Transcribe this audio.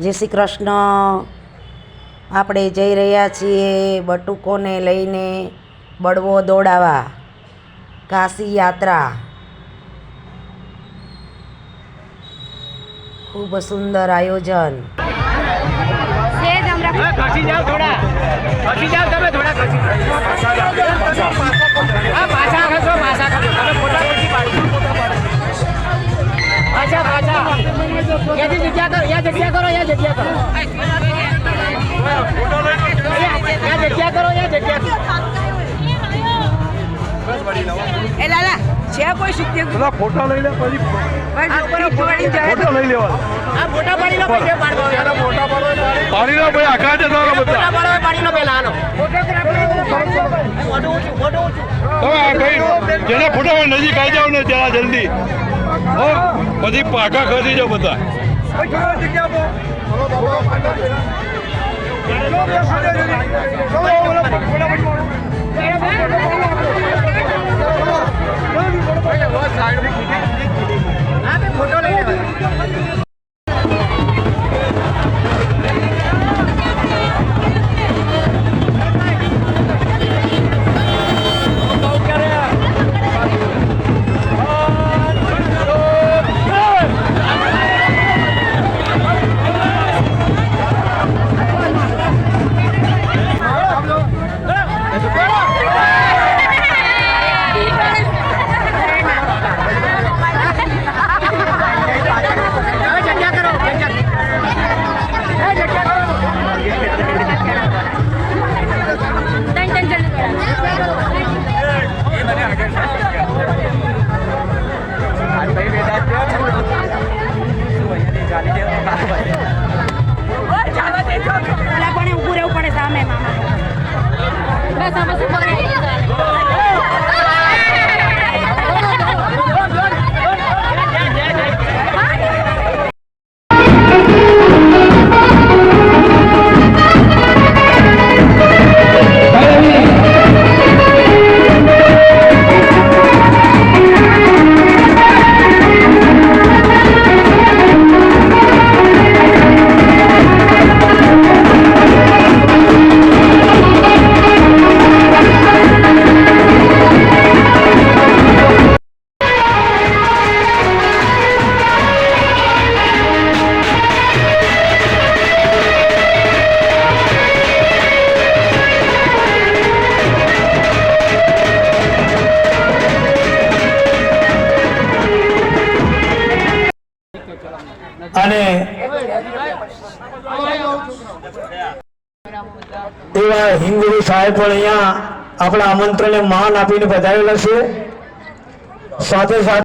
જય શ્રી કૃષ્ણ. આપણે જઈ રહ્યા છીએ બટુકોને લઈને બળવો દોડાવા. કાશી યાત્રા. ખૂબ સુંદર આયોજન. કાશી જગ્યા કરો યા જગ્યા કરો. યા જગ્યા કરો યા જગ્યા કરો. યા જગ્યા કરો એ લાલા છે કોઈ બધા ફોટા લઈ લે પછી ફોટા લઈ લેવા. આ ફોટા પાડી લો પછી પાડો ફોટા પાડો લો ભાઈ આખા ફોટા લો પેલા આનો જેના ફોટા નજીક આવી જાવ ને જરા જલ્દી. હો પછી પાકા ખસી જાવ બધા. যাব 别乱别乱さん અને એવા હિન્દુ સાહેબ પણ અહીંયા આપણા આમંત્રણને માન આપીને પધારેલા છે. સાથે સાથે